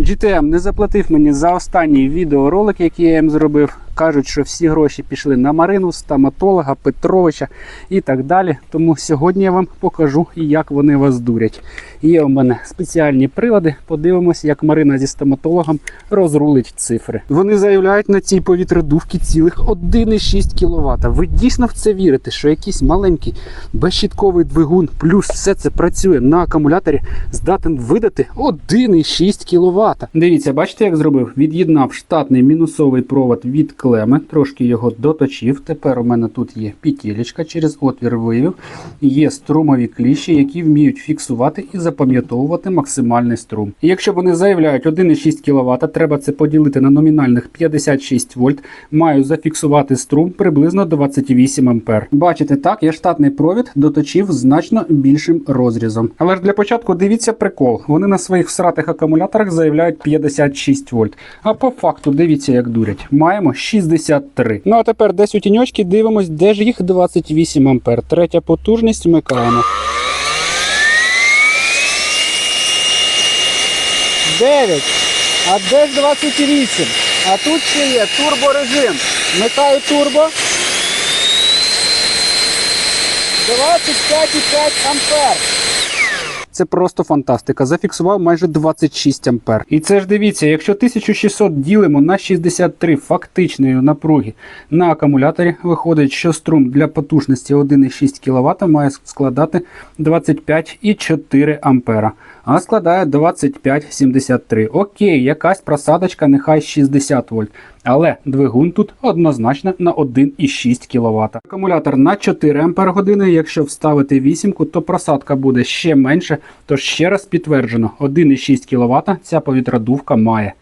GTM не заплатив мені за останній відеоролик, який я їм зробив. Кажуть, що всі гроші пішли на Марину, стоматолога, Петровича і так далі. Тому сьогодні я вам покажу, як вони вас дурять. Є у мене спеціальні прилади. Подивимось, як Марина зі стоматологом розрулить цифри. Вони заявляють на цій повітродувці цілих 1,6 кВт. Ви дійсно в це вірите, що якийсь маленький безщітковий двигун, плюс все це працює на акумуляторі, здатен видати 1,6 кВт. Дивіться, бачите, як зробив? Від'єднав штатний мінусовий провод від клеми, трошки його доточив. Тепер у мене тут є петелечка, через отвір вивів. Є струмові кліщі, які вміють фіксувати і запам'ятовувати максимальний струм. І якщо вони заявляють 1,6 кВт, треба це поділити на номінальних 56 вольт. Маю зафіксувати струм приблизно 28 А. Бачите, так, я штатний провід доточив значно більшим розрізом. Але ж для початку дивіться прикол. Вони на своїх всратих акумуляторах заявляють 56 вольт. А по факту дивіться, як дурять. Маємо 63. Ну а тепер десь у тіньочки дивимось, де ж їх 28 ампер. Третя потужність вмикаємо. 9. А де ж 28? А тут ще є турборежим. Вмикаю турбо. 25,5 ампер. Це просто фантастика. Зафіксував майже 26 ампер. І це ж дивіться, якщо 1600 ділимо на 63 фактичної напруги на акумуляторі, виходить, що струм для потужності 1,6 кВт має складати 25,4 ампера. А складає 25,73. Окей, якась просадочка, нехай 60 вольт. Але двигун тут однозначно на 1,6 кВт. Акумулятор на 4 Ампер години. Якщо вставити вісімку, то просадка буде ще менше. Тож ще раз підтверджено, 1,6 кВт ця повітродувка має.